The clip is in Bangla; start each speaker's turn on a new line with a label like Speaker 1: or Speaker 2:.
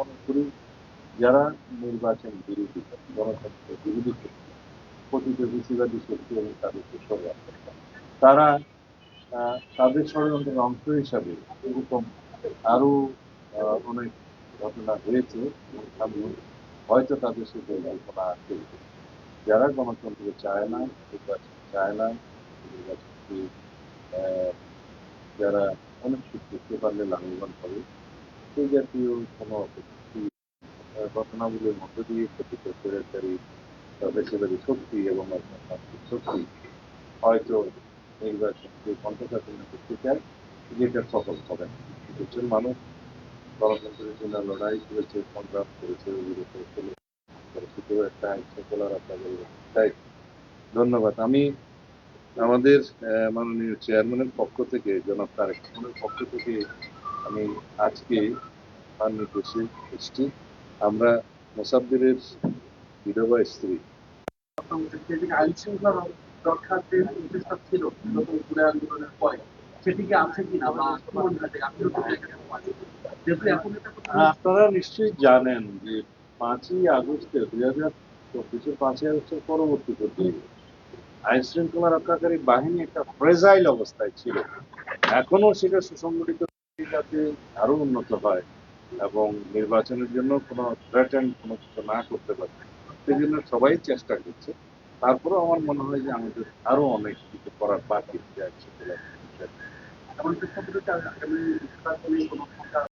Speaker 1: মনে করি যারা নির্বাচন বিরোধী গণতন্ত্র বিরোধী প্রকৃত বেশিরভাগী শক্তি এবং তাদেরকে সরে তারা তাদের ষড়যন্ত্রের অংশ হিসাবে এরকম আরও অনেক ঘটনা হয়েছে সামনে হয়তো তাদের সে পরিকল্পনা আছে যারা গণতন্ত্র চায় না, নির্বাচন চায় না, নির্বাচনকে যারা অনেক কিছু করতে পারলে লাভবান হবে সেই জাতীয় আহ, ঘটনাগুলির মধ্য দিয়ে কথিত স্বৈরাচারী বা বেশিরভাগী শক্তি এবং শক্তি হয়তো নির্বাচনকে কণ্ঠসাধনা করতে চায় যেটা সফল হবে দেশের মানুষ গণতন্ত্রের জন্য লড়াই করেছে সংগ্রাম করেছে ধন্যবাদ। আমি আমাদের মাননীয় চেয়ারম্যানের পক্ষ থেকে জনাব তারেক পক্ষ থেকে আমি আজকে তার নির্দেশে এসেছি। আমরা মোসাব্বিরের বিধবা স্ত্রী।
Speaker 2: আইন শৃঙ্খলা রক্ষার যে ছিল নতুন জুলাই আন্দোলনের পরে সেটিকে আছে কিনা বা আক্রমণ ঘটে আত্মীয় যেহেতু এখন এটা
Speaker 1: হ্যাঁ, আপনারা নিশ্চয়ই জানেন যে পাঁচই আগস্টে দুই হাজার চব্বিশের পাঁচই আগস্টের পরবর্তী পর্যায়ে আইন শৃঙ্খলা রক্ষাকারী বাহিনী একটা ফ্রেজাইল অবস্থায় ছিল এখনও সেটা সুসংগঠিত যাতে আরও উন্নত হয় এবং নির্বাচনের জন্য কোনো থ্রেটেন কোনো কিছু না করতে পারে। সেই জন্য সবাই চেষ্টা করছে। তারপরেও আমার মনে হয় যে আমাদের আরও অনেক কিছু করার বাকি আছে। আইন